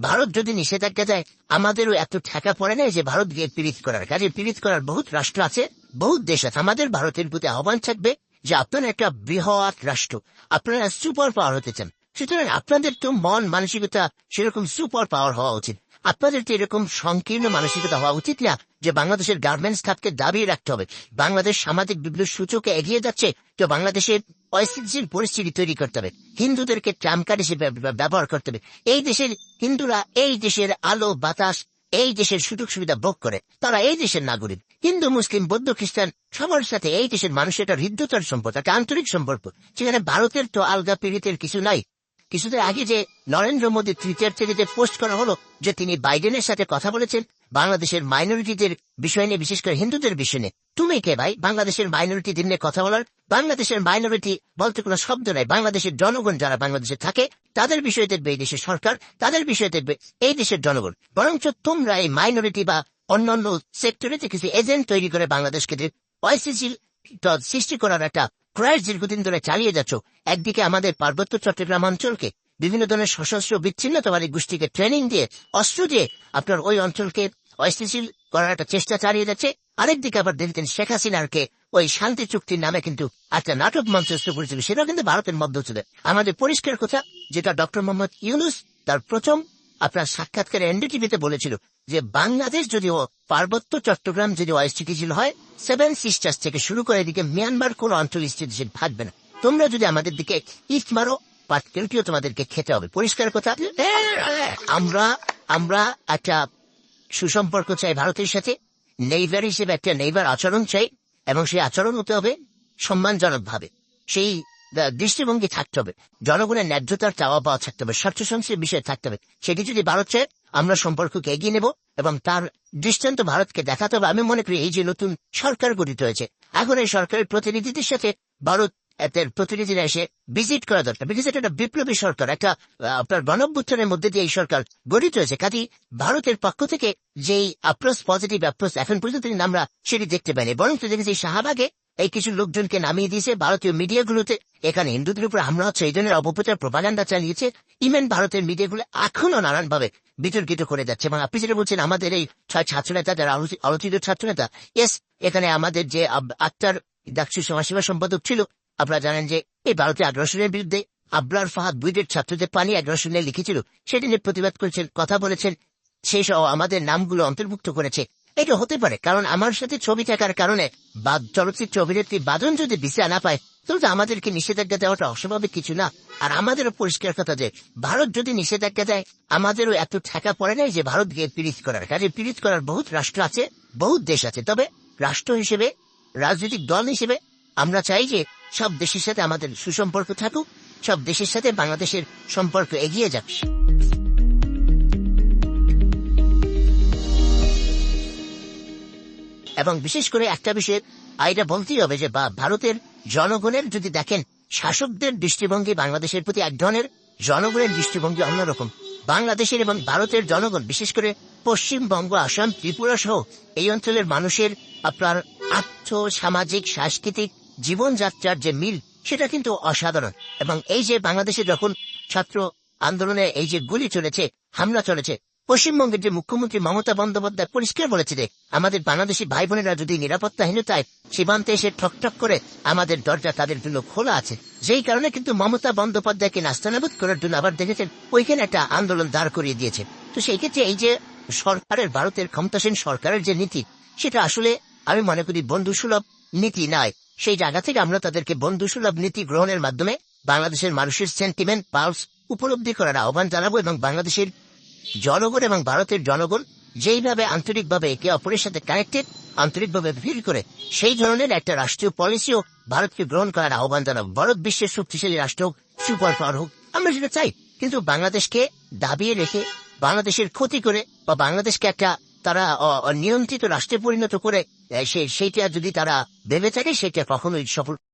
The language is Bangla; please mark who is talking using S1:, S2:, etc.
S1: ভারত যদি নিষেধাজ্ঞা দেয়, আমাদেরও এত ঠেকা পড়ে না যে ভারত গিয়ে পীড়িত করার কাজে পীড়িত করার বহুত রাষ্ট্র আছে, বহুত দেশ আছে। আমাদের ভারতের প্রতি আহ্বান থাকবে যে আপনারা একটা বৃহৎ রাষ্ট্র, আপনারা সুপার পাওয়ার হতে চান। সুতরাং আপনাদের তো মন, মানসিকতা সেরকম সুপার পাওয়ার হওয়া উচিত। আপনাদের তো এরকম সংকীর্ণ মানসিকতা হওয়া উচিত না যে বাংলাদেশের গার্মেন্টস খাতকে দাবিয়ে রাখতে হবে। বাংলাদেশ সামাজিক বিপ্লব সূচকে এগিয়ে যাচ্ছে, তো বাংলাদেশের অস্থিতিশীল পরিস্থিতি তৈরি করতে হবে। হিন্দুদেরকে ট্রামকার হিসেবে ব্যবহার করতে হবে। এই দেশের হিন্দুরা এই দেশের আলো, বাতাস, এই দেশের সুযোগ সুবিধা ভোগ করে। তারা এই দেশের নাগরিক। হিন্দু, মুসলিম, বৌদ্ধ, খ্রিস্টান, সবার সাথে এই দেশের মানুষের একটা হৃদ্যতার সম্পর্ক, একটা আন্তরিক সম্পর্ক। সেখানে ভারতের তো আলগা পীড়িতের কিছু নাই। কিছুদিন আগে যে নরেন্দ্র মোদী টুইটার থেকে যে পোস্ট করা হলো, যে তিনি বাইডেনের সাথে কথা বলেছেন, বাংলাদেশের মাইনরিটিদের বিষয় নিয়ে, বিশেষ করে হিন্দুদের বিষয় নিয়ে। তুমি কে ভাই? বাংলাদেশের মাইনরিটিদের নিয়ে কথা বলার? বাংলাদেশের মাইনরিটি বলতে কোনো শব্দ নাই। বাংলাদেশের জনগণ যারা বাংলাদেশে থাকে, তাদের বিষয়ে দেখবে এই দেশের সরকার, তাদের বিষয়ে দেখবে এই দেশের জনগণ। বরঞ্চ তোমরা এই মাইনরিটি বা অন্যান্য সেক্টরে কিছু এজেন্ট তৈরি করে বাংলাদেশকে সৃষ্টি করার একটা প্রয়াস দীর্ঘদিন ধরে চালিয়ে যাচ্ছ। একদিকে আমাদের পার্বত্য চট্টগ্রাম অঞ্চলকে বিভিন্ন ধরনের সশস্ত্র বিচ্ছিন্নতাবাদী গোষ্ঠীকে ট্রেনিং দিয়ে অস্ত্র দিয়ে আপনার ওই অঞ্চলকে অস্থিতিশীল করার একটা চেষ্টা চালিয়ে যাচ্ছে। আরেকদিকে আবার দেখতেন শেখ হাসিনারকে ওই শান্তি চুক্তির নামে কিন্তু একটা নাটক মঞ্চস্থ করেছিল, সেটাও কিন্তু ভারতের মধ্যে ছিল। আমাদের পরিষ্কার কথা, যেটা ডক্টর মোহাম্মদ ইউনুস তার প্রথম আপনার সাক্ষাৎকারে এনডিটিভিতে বলেছিল যে বাংলাদেশ যদিও পার্বত্য চট্টগ্রাম যদি অস্থিতিশীল হয় সেভেন সিস্টার্স থেকে শুরু করে এদিকে মিয়ানমার কোন অঞ্চল স্থিতিশীল থাকবে না। তোমরা যদি আমাদের দিকে ইট মারো, পাটকেলটিও তোমাদেরকে খেতে হবে। পরিষ্কার কথা? আমরা আমরা একটা সুসম্পর্ক চাই ভারতের সাথে নেইবার হিসেবে একটা নেইবার আচরণ চাই, এবং সেই আচরণ হতে হবে সম্মানজনক ভাবে সেই দৃষ্টিভঙ্গি থাকতে হবে। জনগণের ন্যায্যতার চাওয়া পাওয়া থাকতে হবে। স্বার্থ সংশ্লিষ্ট বিষয় থাকতে হবে। সেটি যদি ভারত চায়, আমরা সম্পর্ককে এগিয়ে নেব এবং তার দৃষ্টান্ত ভারতকে দেখাতে হবে। আমি মনে করি এই যে নতুন সরকার গঠিত হয়েছে, এখন এই সরকারের প্রতিনিধিদের সাথে ভারত এদের প্রতিনিধিরা এসে ভিজিট করা দরকার। বিকজ এটা বিপ্লবী সরকার, একটা আপনার গণভ্যুত্থানের মধ্যে দিয়ে এই সরকার গঠিত হয়েছে। কাজী ভারতের পক্ষ থেকে যেই অ্যাপ্রোচ পজিটিভ অ্যাপ্রোচ এখন পর্যন্ত আমরা সেটি দেখতে পাইনি। বরং তো দেখেছি শাহবাগে এই কিছু লোকজনকে নামিয়ে দিয়েছে। ভারতীয় মিডিয়াগুলোতে এখানে হিন্দুদের উপর হামলা হচ্ছে, এই ধরনের অপপ্রচার প্রপাগান্ডা চালিয়েছে। ইভেন ভারতের মিডিয়াগুলো এখনও নানানভাবে বিতর্কিত করে যাচ্ছে। এবং আপনি যেটা বলছেন, আমাদের এই ছয় ছাত্রনেতা, যারা আলোচি- আলোচিত ছাত্রনেতা এস এখানে আমাদের যে আক্তার ডাকসু সমাজসেবা সম্পাদক ছিল, আপনারা জানেন যে এই ভারতীয় আগ্রাসনের বিরুদ্ধে আবরার ফাহাদ বুইডের ছাত্রদের পানি আগ্রাসন লিখেছিল। সেটি নিয়ে প্রতিবাদ করেছেন, কথা বলেছেন, সেই সহ আমাদের নামগুলো অন্তর্ভুক্ত করেছে। এটা হতে পারে, কারণ আমার সাথে ছবি থাকার কারণে বা চলচ্চিত্র অভিনেত্রী বাদন যদি ভিসা না পায়, তাহলে আমাদেরকে নিষেধাজ্ঞা দেওয়াটা অস্বাভাবিক কিছু না। আর আমাদেরও পরিষ্কার কথা যে, ভারত যদি নিষেধাজ্ঞা দেয়, আমাদেরও এত ঠেকা পড়ে নাই যে ভারত গিয়ে পীড়িত করার। কাজে পীড়িত করার বহুত রাষ্ট্র আছে, বহুত দেশ আছে। তবে রাষ্ট্র হিসেবে, রাজনৈতিক দল হিসেবে, আমরা চাই যে সব দেশের সাথে আমাদের সুসম্পর্ক থাকুক, সব দেশের সাথে বাংলাদেশের সম্পর্ক এগিয়ে যাক। এবং বিশেষ করে একটা বিষয়ে আইটা বলতেই হবে যে ভারতের জনগণের যদি দেখেন, শাসকদের দৃষ্টিভঙ্গি বাংলাদেশের প্রতি এক ধরনের, জনগণের দৃষ্টিভঙ্গি অন্যরকম। বাংলাদেশের এবং ভারতের জনগণ, বিশেষ করে পশ্চিমবঙ্গ, আসাম, ত্রিপুরা সহ এই অঞ্চলের মানুষের আপনার আর্থ, সামাজিক, সাংস্কৃতিক জীবনযাত্রার যে মিল, সেটা কিন্তু অসাধারণ। এবং এই যে বাংলাদেশে যখন ছাত্র আন্দোলনে এই যে গুলি চলেছে, হামলা চলেছে পশ্চিমবঙ্গের যে মুখ্যমন্ত্রী মমতা বন্দ্যোপাধ্যায় পরিষ্কার বলেছে যে আমাদের বাংলাদেশি ভাই বোনেরা যদি নিরাপত্তাহীনতায় সীমান্তে এসে ঠকঠক করে আমাদের দরজা তাদের জন্য খোলা আছে। যেই কারণে কিন্তু মমতা বন্দ্যোপাধ্যায়কে নাস্তানাবুদ করার জন্য আবার দেখেছেন, ওইখানে একটা আন্দোলন দাঁড় করিয়ে দিয়েছে। তো সেই ক্ষেত্রে এই যে সরকারের, ভারতের ক্ষমতাসীন সরকারের যে নীতি, সেটা আসলে আমি মনে করি বন্ধুসুলভ নীতি নয়। সেই জায়গা থেকে আমরা তাদেরকে বন্ধুসুলভ নীতি গ্রহণের মাধ্যমে বাংলাদেশের মানুষের সেন্টিমেন্ট পালস উপলব্ধি করার আহ্বান জানাব এবং বাংলাদেশের জনগণ এবং ভারতের জনগণ যেইভাবে আন্তরিকভাবে একে অপরের সাথে কানেক্টেড আন্তরিকভাবে ভিড় করে, সেই ধরনের একটা রাষ্ট্রীয় পলিসিও ভারতকে গ্রহণ করার আহ্বান জানাব। ভারত বিশ্বের শক্তিশালী রাষ্ট্র হোক সুপার পাওয়ার হোক, আমরা সেটা চাই। কিন্তু বাংলাদেশকে দাবিয়ে রেখে, বাংলাদেশের ক্ষতি করে বা বাংলাদেশকে একটা তারা অনিয়ন্ত্রিত রাষ্ট্রে পরিণত করে সেইটা যদি তারা ভেবে থাকে, সেটা কখনোই সফল